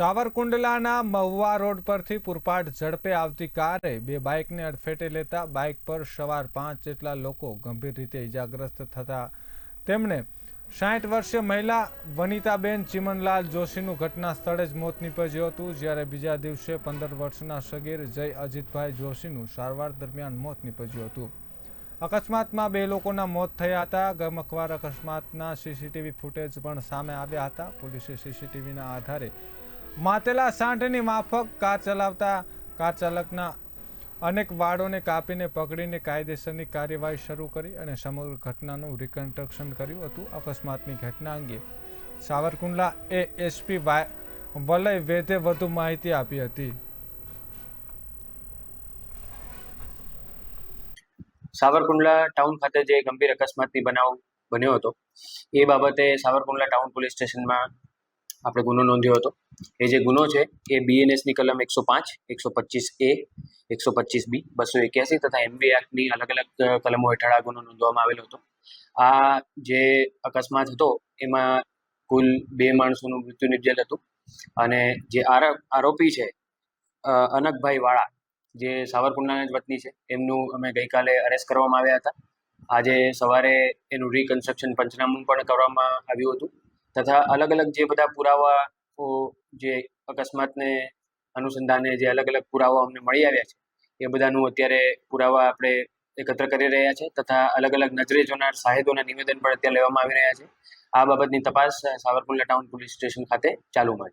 સાવરકુંડલાના Mahuva road પરથી પૂરપાટ ઝડપે આવતી કારે બે બાઇકને અડફેટે લેતા બાઇક પર સવાર પાંચ જેટલા લોકો ગંભીર રીતે ઇજાગ્રસ્ત થતા તેમણે સાઠ વર્ષીય મહિલા વનિતાબેન ચિમનલાલ જોશીનું ઘટના સ્થળે જ મોત નીપજ્યું હતું, જ્યારે બીજા દિવસે પંદર વર્ષના સગીર જય અજીતભાઈ જોશીનું સારવાર દરમિયાન મોત નીપજ્યું હતું. અકસ્માતમાં બે લોકોના મોત થયા હતા. ગમકવાર અકસ્માતના સીસીટીવી ફૂટેજ પણ સામે આવ્યા હતા. પોલીસે સીસીટીવીના આધારે માતેલા સાંઠની માફક કાર ચલાવતા, કાર ચાલકના અનેક વાળોને કાપીને પકડીને કાયદેસરની કાર્યવાહી શરૂ કરી અને સમગ્ર ઘટનાનું રિકન્સ્ટ્રક્શન કર્યું હતું. અકસ્માતની ઘટના અંગે સાવરકુંડલા એ એસપી વલય વેદે વધુ માહિતી આપી હતી. સાવરકુંડલા ટાઉન ખાતે જે ગંભીર અકસ્માતની બનાવ બન્યો હતો, એ બાબતે સાવરકુંડલા ટાઉન પોલીસ સ્ટેશનમાં આપણે ગુનો નોંધ્યો હતો. એ જે ગુનો છે, એ બીએનએસની કલમ એકસો પાંચ, એકસો પચીસ એ એકસો પચીસ બી બસો એક્યાસી તથા એમબી એક્ટની અલગ અલગ કલમો હેઠળ આ ગુનો નોંધવામાં આવેલો હતો. આ જે અકસ્માત હતો, એમાં કુલ બે માણસોનું મૃત્યુ નિપજેલ હતું. અને જે આરો, આરોપી છે અનકભાઈ વાળા, જે સાવરકુંડલાના જ વતની છે, એમનું અમે ગઈકાલે અરેસ્ટ કરવામાં આવ્યા હતા. આજે સવારે એનું રિકન્સ્ટ્રક્શન પંચનામું પણ કરવામાં આવ્યું હતું. તથા અલગ અલગ જે બધા પુરાવાઓ જે અકસ્માતને અનુસંધાને જે અલગ અલગ પુરાવા અમને મળી આવ્યા છે, એ બધાનું અત્યારે પુરાવા આપણે એકત્ર કરી રહ્યા છે તથા અલગ અલગ નજરે જોનાર સાહેદોના નિવેદન પણ અત્યારે લેવામાં આવી રહ્યા છે. આ બાબતની તપાસ સાવરકુંડલા ટાઉન પોલીસ સ્ટેશન ખાતે ચાલુ છે